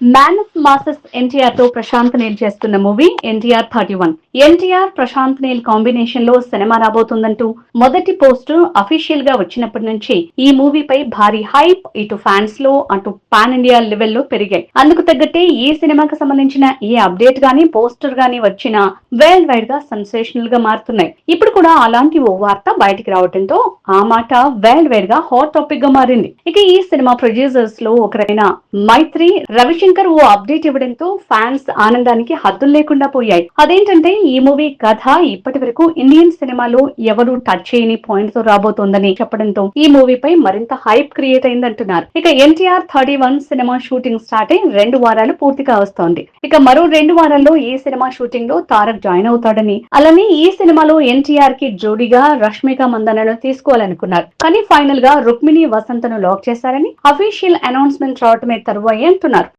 Man of masses ఎన్టీఆర్తో ప్రశాంత్ నేల్ చేస్తున్న movie NTR thirty one NTR Prashanth Neel కాంబినేషన్లో cinema రాబోతుందంటూ మొదటి పోస్టర్ అఫీషియల్గా వచ్చినప్పటి నుంచి ఈ మూవీపై భారీ హైప్ ఇటు ఫ్యాన్స్లో అటు పాన్ ఇండియా లెవెల్లో పెరిగాయి. అందుకు తగ్గట్టే ఈ సినిమాకి సంబంధించిన ఏ అప్డేట్ గానీ పోస్టర్ గానీ వచ్చిన వరల్డ్ వైడ్గా సెన్సేషనల్గా మారుతున్నాయి. ఇప్పుడు కూడా అలాంటి ఓ వార్త బయటికి రావడంతో ఆ మాట వరల్డ్ వైడ్గా హాట్ టాపిక్గా మారింది. ఇక ఈ సినిమా ప్రొడ్యూసర్స్లో ఒకరైన మైత్రి రవిశంకర్ ఓ అప్డేట్ ఇవ్వడంతో ఫ్యాన్స్ ఆనందానికి హద్దులు లేకుండా పోయాయి. అదేంటంటే ఈ మూవీ కథ ఇప్పటి వరకు ఇండియన్ సినిమాలో ఎవరు టచ్ చేయని పాయింట్తో రాబోతోందని చెప్పడంతో ఈ మూవీపై మరింత హైప్ క్రియేట్ అయిందంటున్నారు. ఇక NTR thirty one cinema shooting start అయి రెండు వారాలు పూర్తిగా వస్తోంది. ఇక మరో రెండు వారాల్లో ఈ సినిమా షూటింగ్లో తారక్ జాయిన్ అవుతాడని అలానే ఈ సినిమాలో ఎన్టీఆర్కి జోడీగా రష్మిక మందనను తీసుకోవాలనుకున్నారు. కానీ ఫైనల్గా రుక్మిణి వసంతను లాక్ చేశారని అఫీషియల్ అనౌన్స్మెంట్ రావటమే తరువాయి అంటున్నారు.